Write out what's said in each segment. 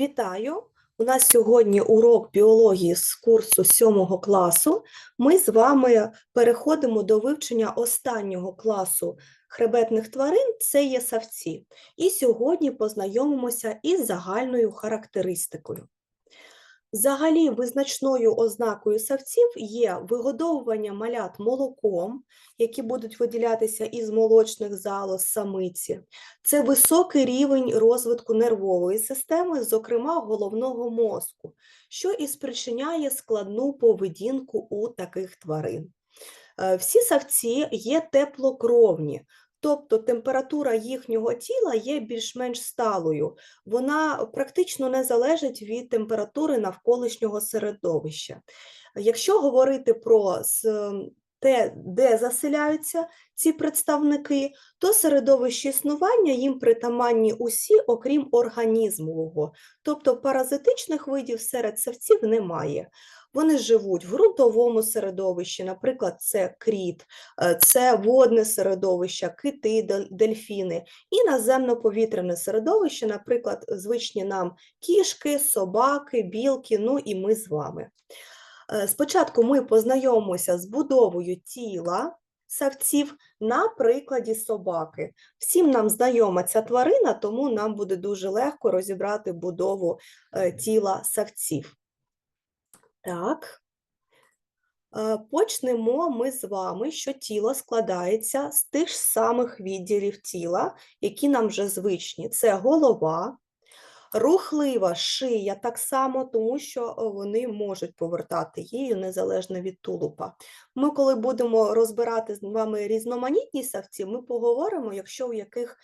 Вітаю! У нас сьогодні урок біології з курсу 7 класу. Ми з вами переходимо до вивчення останнього класу хребетних тварин це є савці. І сьогодні познайомимося із загальною характеристикою. Взагалі, визначною ознакою савців є вигодовування малят молоком, які будуть виділятися із молочних залоз самиці. Це високий рівень розвитку нервової системи, зокрема головного мозку, що і спричиняє складну поведінку у таких тварин. Е, Всі савці є теплокровні, тобто температура їхнього тіла є більш-менш сталою. Вона практично не залежить від температури навколишнього середовища. Якщо говорити про те, де заселяються ці представники, то середовище існування їм притаманні усі, окрім організмового, тобто паразитичних видів серед савців немає. Вони живуть в ґрунтовому середовищі, наприклад, це кріт, е, це водне середовище, кити, дельфіни, і наземно-повітряне середовище, наприклад, звичні нам кішки, собаки, білки, ну і ми з вами. Е, Спочатку ми познайомимося з будовою тіла савців на прикладі собаки. Всім нам знайома ця тварина, тому нам буде дуже легко розібрати будову е, тіла савців. Так. Е, Почнемо ми з вами, що тіло складається з тих ж самих відділів тіла, які нам вже звичні. Це голова, рухлива шия так само, тому що вони можуть повертати її незалежно від тулупа. Ми, коли будемо розбирати з вами різноманітні савці, ми поговоримо, якщо у яких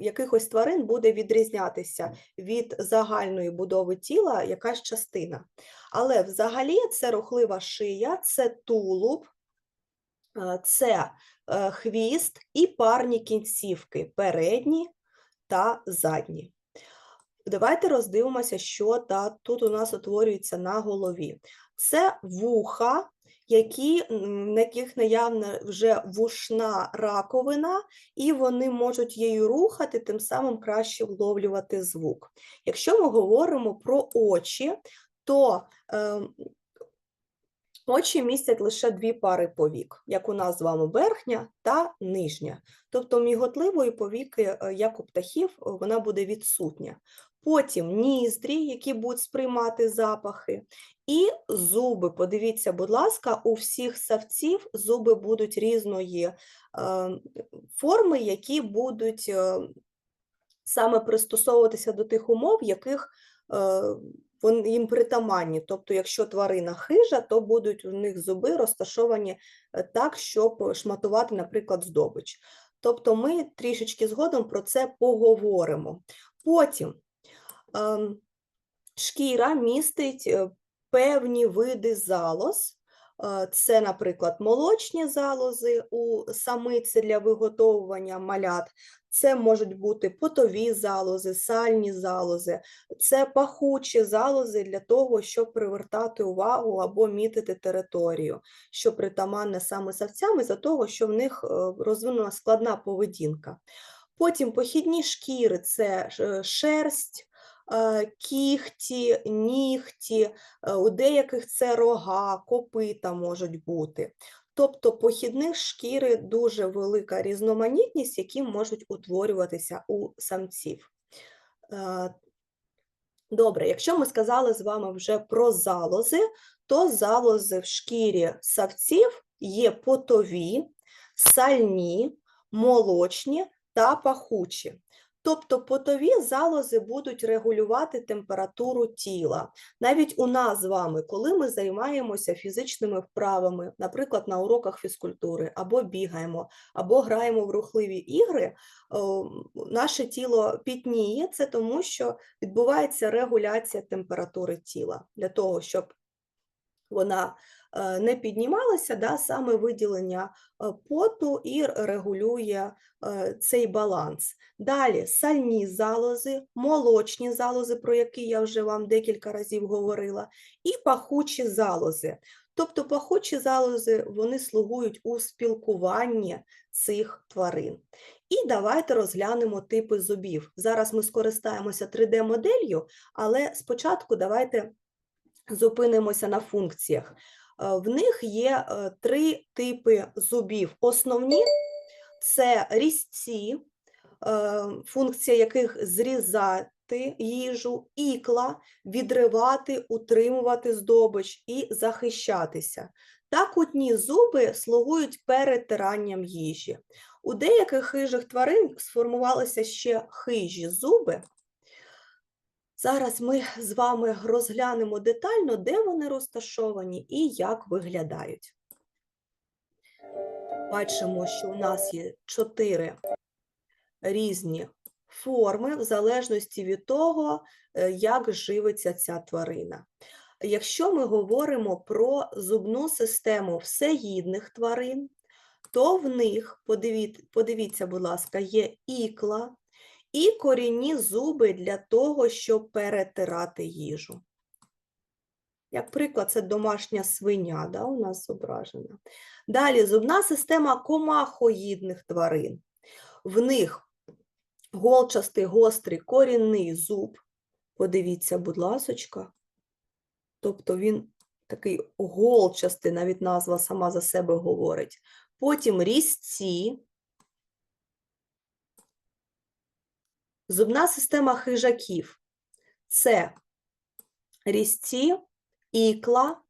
якихось тварин буде відрізнятися від загальної будови тіла якась частина. Але взагалі це рухлива шия, це тулуб, е, це е, хвіст і парні кінцівки, передні та задні. Давайте роздивимося, що тут у нас утворюється на голові. Це вуха, які, на яких наявна вже вушна раковина, і вони можуть її рухати, тим самим краще вловлювати звук. Якщо ми говоримо про очі, то е, очі містять лише дві пари повік, як у нас з вами верхня та нижня. Тобто міготливої повіки, е, як у птахів, е, вона буде відсутня. Потім ніздрі, які будуть сприймати запахи, і зуби. Подивіться, будь ласка, у всіх савців зуби будуть різної е, форми, які будуть саме пристосовуватися до тих умов, яких вони їм притаманні. Тобто, якщо тварина хижа, то будуть у них зуби розташовані е, так, щоб шматувати, наприклад, здобич. Тобто ми трішечки згодом про це поговоримо. Потім ем, шкіра містить е, певні види залоз. Е, Це, наприклад, молочні залози у самиці для виготовування малят. Це можуть бути потові залози, сальні залози, це пахучі залози для того, щоб привертати увагу або мітити територію, що притаманне саме савцям, із-за того, що в них е, розвинена складна поведінка. Потім похідні шкіри це е, шерсть, е, кігті, нігті, у деяких це рога, копита можуть бути. Тобто похідних шкіри дуже велика різноманітність, які можуть утворюватися у самців. Е, Добре, якщо ми сказали з вами вже про залози, то залози в шкірі савців є потові, сальні, молочні та пахучі. Тобто потові залози будуть регулювати температуру тіла. Навіть у нас з вами, коли ми займаємося фізичними вправами, наприклад, на уроках фізкультури, або бігаємо, або граємо в рухливі ігри, наше тіло пітніє, це тому, що відбувається регуляція температури тіла для того, щоб вона не піднімалася, да, саме виділення е, поту і регулює е, цей баланс. Далі сальні залози, молочні залози, про які я вже вам декілька разів говорила, і пахучі залози. Тобто пахучі залози вони слугують у спілкуванні цих тварин. І давайте розглянемо типи зубів. Зараз ми скористаємося 3D-моделлю, але спочатку давайте зупинимося на функціях. Е, В них є е, три типи зубів. Основні це різці, е, функція яких зрізати їжу, ікла, відривати, утримувати здобич і захищатися. Та кутні зуби слугують перетиранням їжі. У деяких хижих тварин сформувалися ще хижі зуби. Зараз ми з вами розглянемо детально, де вони розташовані і як виглядають. Бачимо, що у нас є чотири різні форми в залежності від того, е, як живиться ця тварина. Якщо ми говоримо про зубну систему всеїдних тварин, то в них, подивіться, подивіться, будь ласка, є ікла і корінні зуби для того, щоб перетирати їжу. Як приклад, це домашня свиня, да, у нас зображена. Далі зубна система комахоїдних тварин. В них голчастий гострий корінний зуб. Подивіться, будь ласочка. Тобто він такий голчастий, навіть назва сама за себе говорить. Потім різці. Зубна система хижаків це різці, ікла,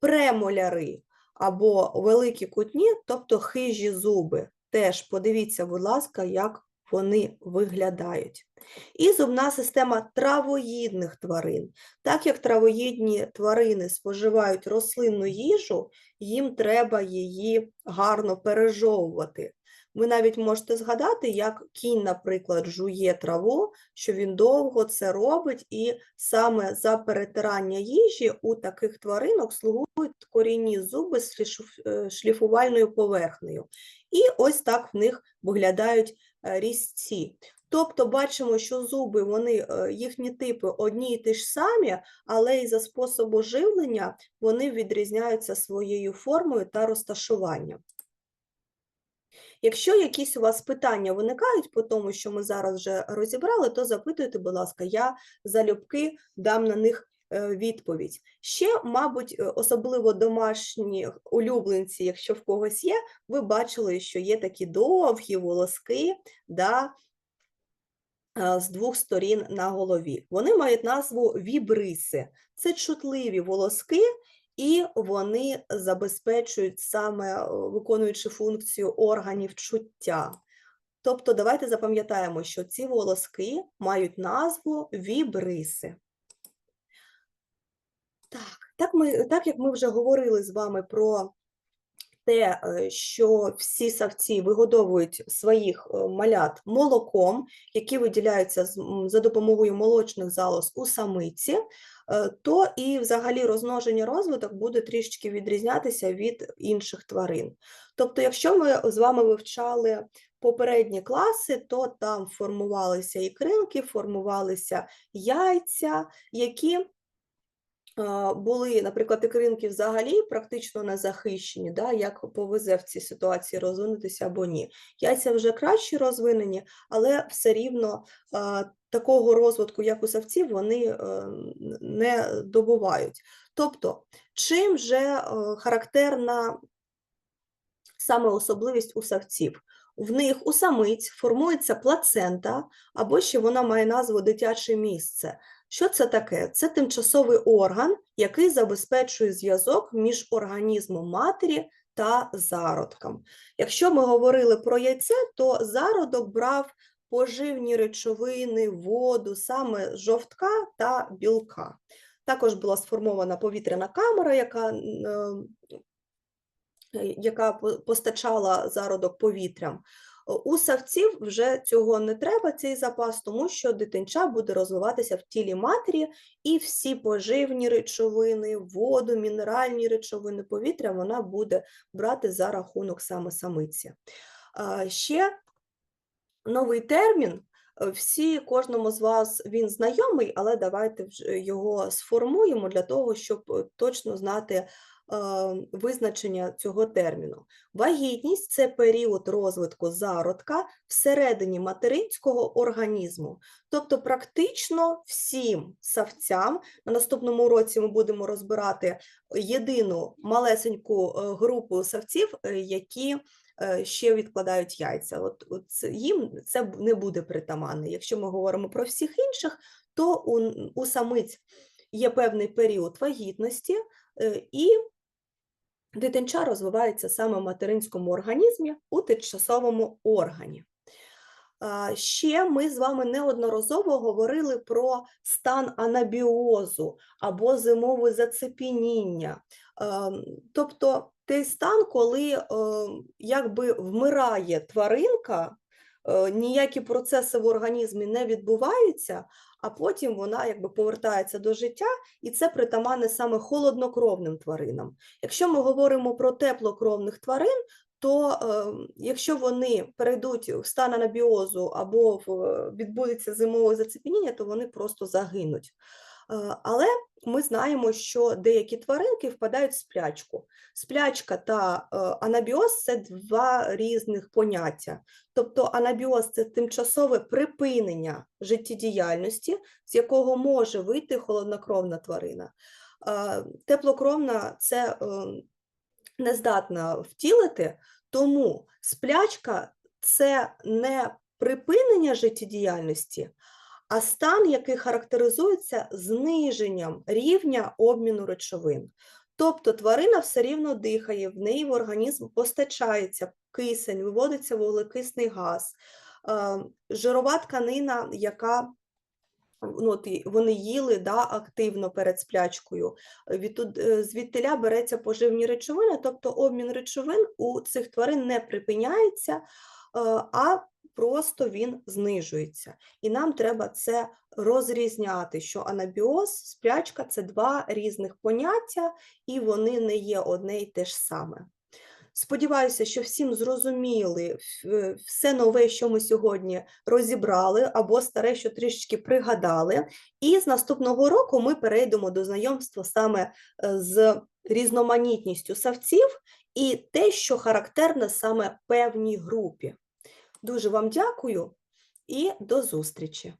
премоляри або великі кутні, тобто хижі зуби. Теж подивіться, будь ласка, як вони виглядають. І зубна система травоїдних тварин. Так як травоїдні тварини споживають рослинну їжу, їм треба її гарно пережовувати. Ви навіть можете згадати, як кінь, наприклад, жує траву, що він довго це робить, і саме за перетирання їжі у таких тваринок слугують корінні зуби з е, шліфувальною поверхнею. І ось так в них виглядають е, різці. Тобто бачимо, що зуби, вони, е, їхні типи одні й ті ж самі, але і за способу живлення вони відрізняються своєю формою та розташуванням. Якщо якісь у вас питання виникають по тому, що ми зараз вже розібрали, то запитуйте, будь ласка, я залюбки дам на них е, відповідь. Ще, мабуть, е, особливо домашні улюбленці, якщо в когось є, ви бачили, що є такі довгі волоски да, е, з двох сторін на голові. Вони мають назву вібриси. Це чутливі волоски, і вони забезпечують саме е, виконуючи функцію органів чуття. Тобто, давайте запам'ятаємо, що ці волоски мають назву вібриси. Так, так, ми, так як ми вже говорили з вами про те, е, що всі савці вигодовують своїх е, малят молоком, які виділяються за допомогою молочних залоз у самиці, е, то і взагалі розмноження розвиток буде трішечки відрізнятися від інших тварин. Тобто, якщо ми з вами вивчали попередні класи, то там формувалися ікринки, формувалися яйця, які були, наприклад, ікринки взагалі практично не захищені, да, як повезе в цій ситуації розвинутися або ні. Яйця вже краще розвинені, але все рівно такого розвитку, як у савців, вони е, не добувають. Тобто, чим же е, характерна саме особливість у савців? В них у самиць формується плацента, або ще вона має назву дитяче місце. Що це таке? Це тимчасовий орган, який забезпечує зв'язок між організмом матері та зародком. Якщо ми говорили про яйце, то зародок брав поживні речовини, воду, саме жовтка та білка. Також була сформована повітряна камера, яка, е, яка постачала зародок повітрям. У савців вже цього не треба, цей запас, тому що дитинча буде розвиватися в тілі матері, і всі поживні речовини, воду, мінеральні речовини, повітря вона буде брати за рахунок саме самиці. Ще новий термін. е, Всі, кожному з вас він знайомий, але давайте його сформуємо для того, щоб е, точно знати, визначення цього терміну. Вагітність це період розвитку зародка всередині материнського організму. Тобто, практично всім савцям на наступному році ми будемо розбирати єдину малесеньку е, групу савців, е, які е, ще відкладають яйця. От, от їм це не буде притаманне. Якщо ми говоримо про всіх інших, то у, у самиць є певний період вагітності, і дитинча розвивається саме в материнському організмі у тимчасовому органі. Ще ми з вами неодноразово говорили про стан анабіозу або зимове зацепеніння. Ем, Тобто той стан, коли е, якби вмирає тваринка, е, ніякі процеси в організмі не відбуваються, а потім вона якби повертається до життя, і це притаманне саме холоднокровним тваринам. Якщо ми говоримо про теплокровних тварин, то е, якщо вони перейдуть в стан анабіозу або в, е, відбудеться зимове зацепеніння, то вони просто загинуть. Е, Але ми знаємо, що деякі тваринки впадають в сплячку. Сплячка та е, анабіоз це два різних поняття. Тобто анабіоз це тимчасове припинення життєдіяльності, з якого може вийти холоднокровна тварина. Е, Теплокровна це не здатна втілити, тому сплячка це не припинення життєдіяльності, а стан, який характеризується зниженням рівня обміну речовин. Тобто тварина все рівно дихає, в неї в організм постачається кисень, виводиться вуглекисний газ, жирова тканина, яка ну, от вони їли да, активно перед сплячкою. Відтуд, е, звідтиля береться поживні речовини, тобто обмін речовин у цих тварин не припиняється, а просто він знижується. І нам треба це розрізняти, що анабіоз, сплячка це два різних поняття, і вони не є одне і те ж саме. Сподіваюся, що всім зрозуміли е, все нове, що ми сьогодні розібрали, або старе, що трішечки пригадали. І з наступного року ми перейдемо до знайомства саме е, з різноманітністю савців і те, що характерне саме певній групі. Дуже вам дякую і до зустрічі!